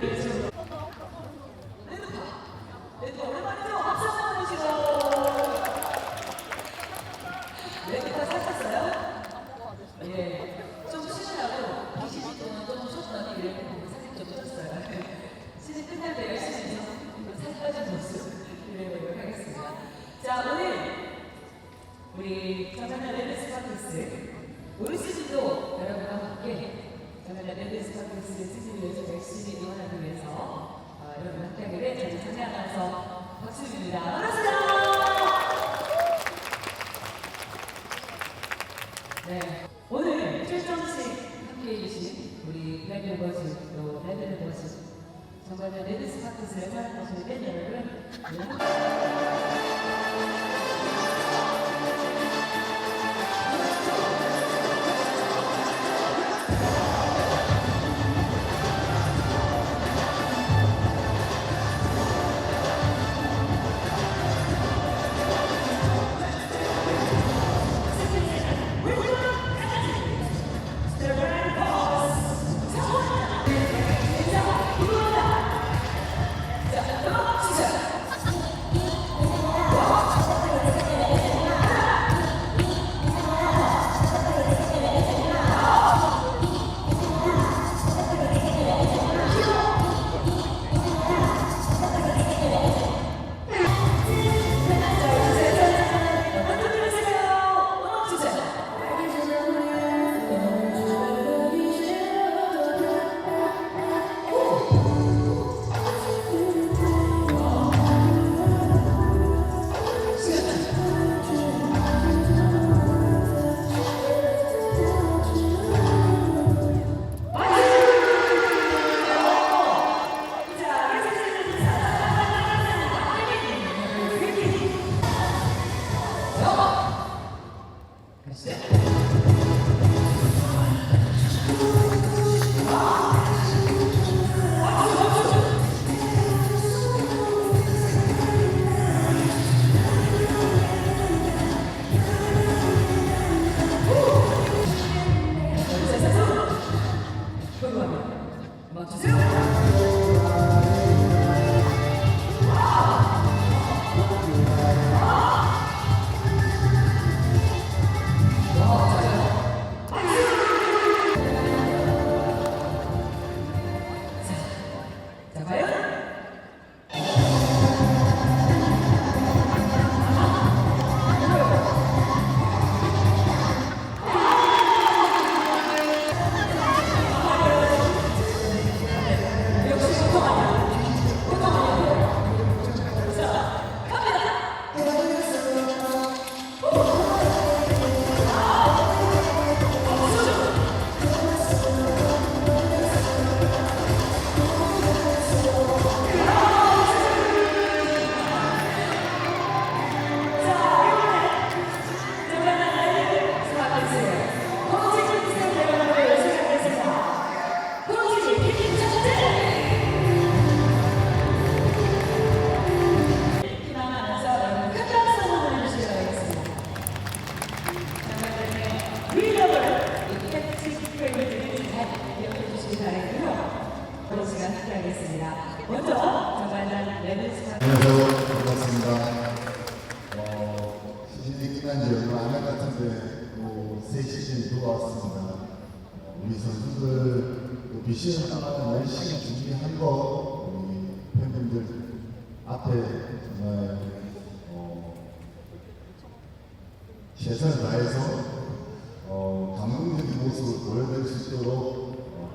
this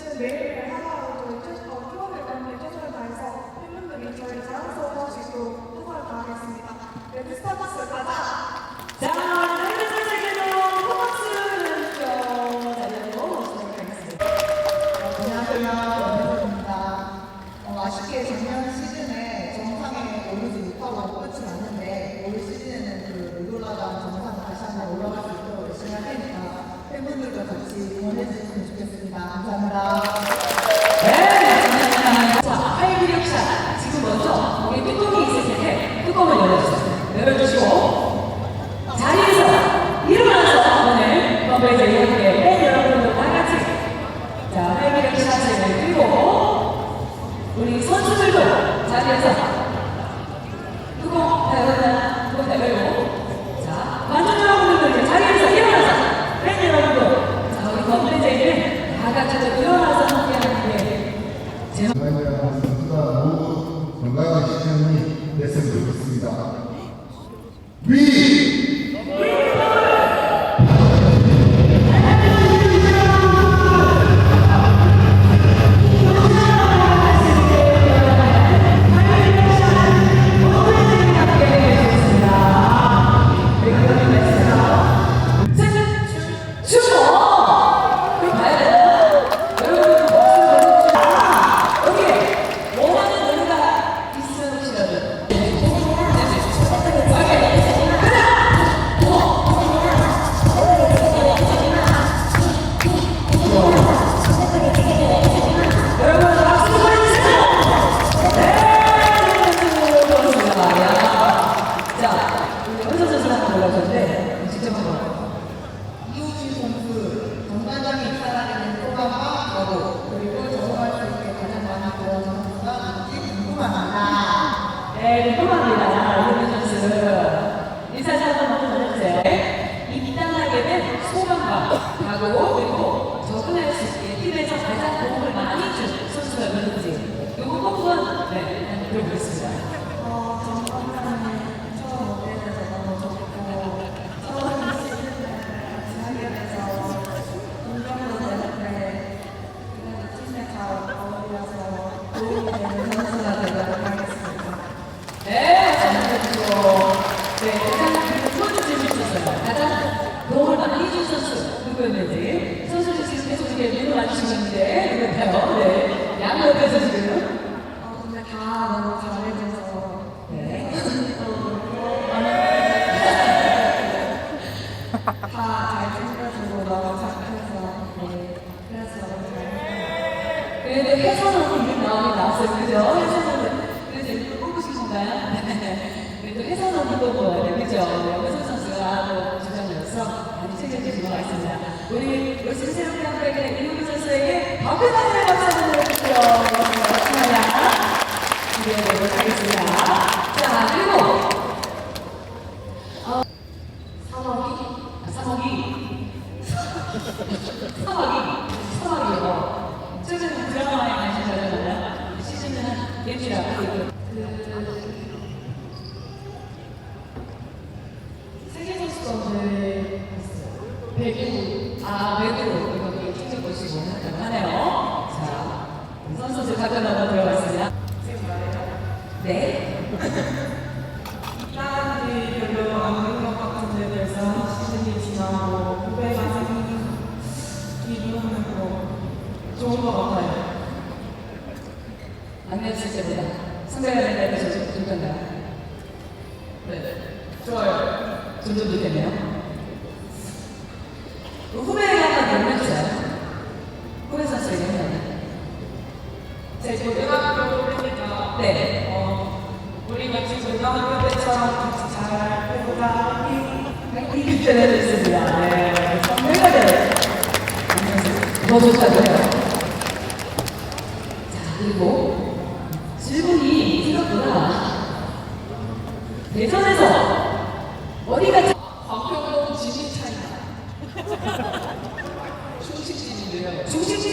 진짜 매일 하나로 저희 프로그램 때문에 최선을 다해서 팬분들이 저희 자랑스러워 할수 있도록 최선을 다하겠습니다. 레드 스타벅스 가자! 자, 레드 선생님도 포박스 자리로 모시도록 하겠습니다. 안녕하세요. 레드입니다. 어, 아쉽게 작년 시즌에 정상에 오르지 못하고 끝이 났는데 올 시즌에는 그 올라간 정상 다시 한번 올라갈 수 있도록 열심히 할 테니까 팬분들과 같이 응원해주세요. 나왔어요. 그죠? 회사는 그래서 이분을 뽑으신가요? 그래도 회사원도 모아야 돼. 그죠? 회사 선수가 주장으로서 많이 챙겨주신 것 같습니다. 우리 요즘 새롭게 한국에게 이용희 선수에게 박수 한번 해주세요. 감사합니다. 기대해 보도록 하겠습니다. 이름이라고. 그... 보여도 되나요? 후배가 한번 열려주세요. 후배 선수 얘기 제 고등학교 때니까 네. 어, 우리 같이 고등학교 때처럼 같이 잘 해보자. 화이팅! 화이팅! 네, 좋습니다. 네. 선배가 돼요. 너무 좋다고요.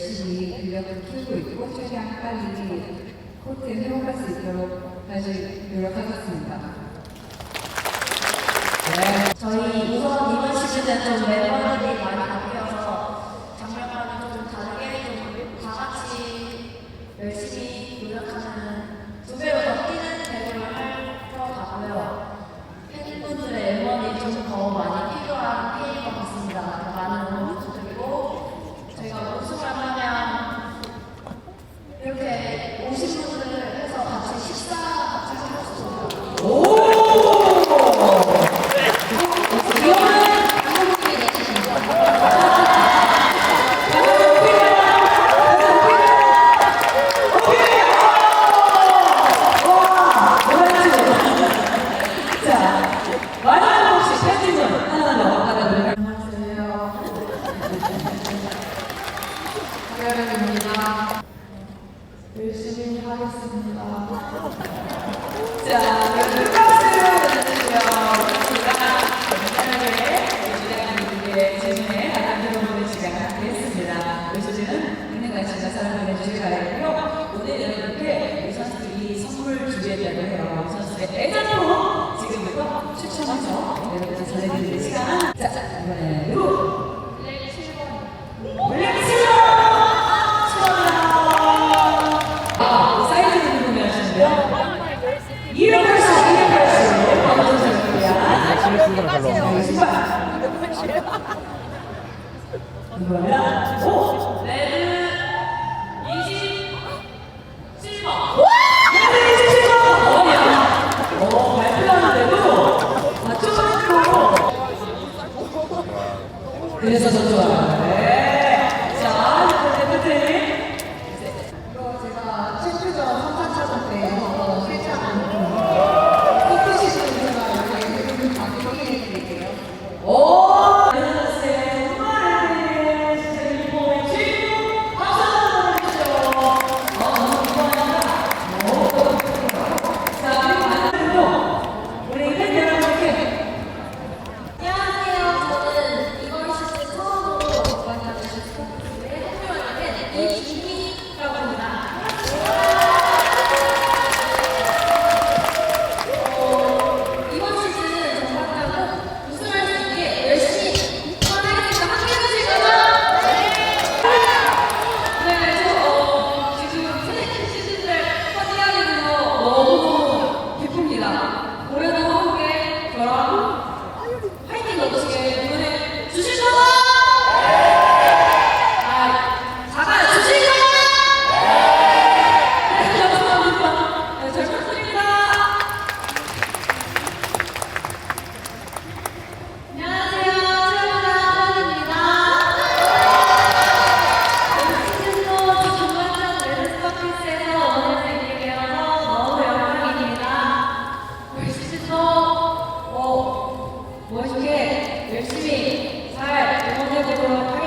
열심히 인력을 키우고 있고 최대한 빨리 코트에 회복할 수 있도록 다시 노력하겠습니다. 네. 저희 우선 이번 시즌에 좀 멤버들이 짠. 걸로. 그래서 저 좋아. Thank you.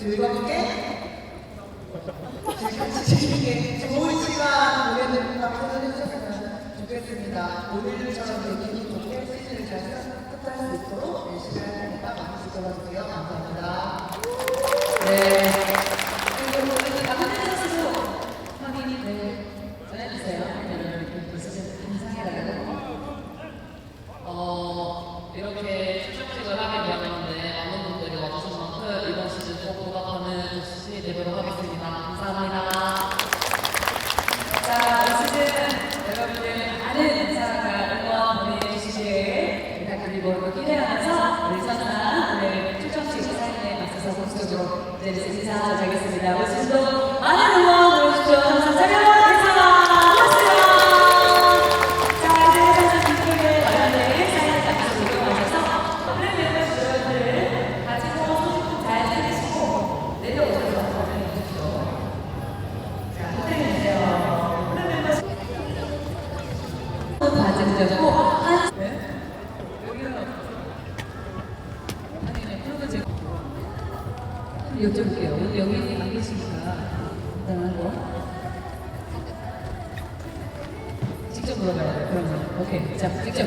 즐겁게 즐겁게 좋은 시간 보내드린다고 해주셨으면 좋겠습니다. 오늘처럼 이렇게 좋게 시즌을 잘 끝할 수 있도록 열심히 할 테니까 많이 지켜봐주세요. 감사합니다. 네. 여쭤볼게요. 오늘 여기 안 계시니까 일단 뭐 직접 물어봐요. 그러면 오케이. 자, 직접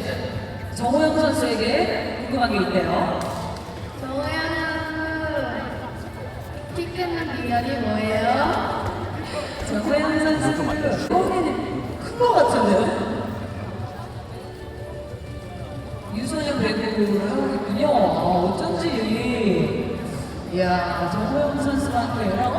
정호영 선수에게 궁금한 게 있대요. 정우영 선수 키 크는 비결이 뭐예요? 정호영 선수